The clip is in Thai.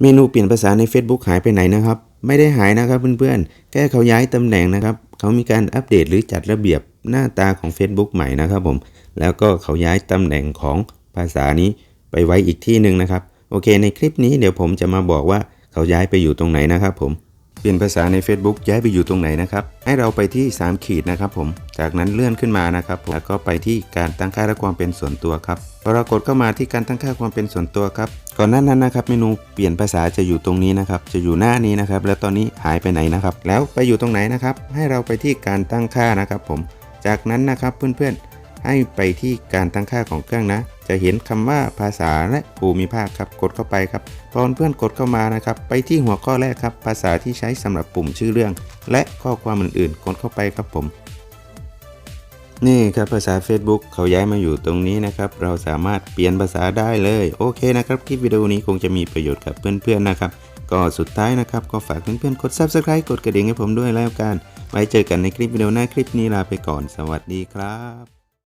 เมนูเปลี่ยนภาษาใน Facebook หายไปไหนนะครับ ไม่ได้หายนะครับเพื่อนๆ แค่เขาย้ายตำแหน่งนะครับ เขามีการอัปเดตหรือจัดระเบียบหน้าตาของ Facebook ใหม่นะครับผม แล้วก็เขาย้ายตำแหน่งของภาษานี้ไปไว้อีกที่หนึ่งนะครับ โอเค ในคลิปนี้เดี๋ยวผมจะมาบอกว่าเขาย้ายไปอยู่ตรงไหนนะครับผม เปลี่ยนภาษาใน Facebook ย้ายไปอยู่ตรงไหนนะครับ ให้เราไปที่ 3 ขีดนะครับผม จากนั้นเลื่อนขึ้นมานะครับแล้วก็ไปที่การตั้งค่าและความเป็นส่วนตัวครับพอเรากดเข้ามาที่การตั้งค่าความเป็นส่วนตัวครับ ก่อนหน้านั้นนะครับเมนูเปลี่ยนภาษาจะอยู่ตรงนี้นะครับ จะอยู่หน้านี้นะครับ แล้วตอนนี้หายไปไหนนะครับ แล้วไปอยู่ตรงไหนนะครับ ให้เราไปที่การตั้งค่านะครับผม จากนั้นนะครับเพื่อนๆ ให้ไปที่การตั้งค่าของเครื่องนะ จะเห็นคำว่าภาษาและภูมิภาคครับ กดเข้าไปครับ พอเพื่อนกดเข้ามานะครับ ไปที่หัวข้อแรกครับ ภาษาที่ใช้สำหรับปุ่มชื่อเรื่อง และข้อความอื่นๆ กดเข้าไปครับผมนี่ครับภาษา Facebook เขาย้ายมาอยู่ตรงนี้นะครับ เราสามารถเปลี่ยนภาษาได้เลย โอเคนะครับคลิปวิดีโอนี้คงจะมีประโยชน์กับเพื่อนๆนะครับ ก็สุดท้ายนะครับ ก็ฝากเพื่อนๆกด Subscribe กดกระดิ่งให้ผมด้วยแล้วกัน ไว้เจอกันในคลิปวิดีโอหน้าคลิปนี้ลาไปก่อน สวัสดีครับ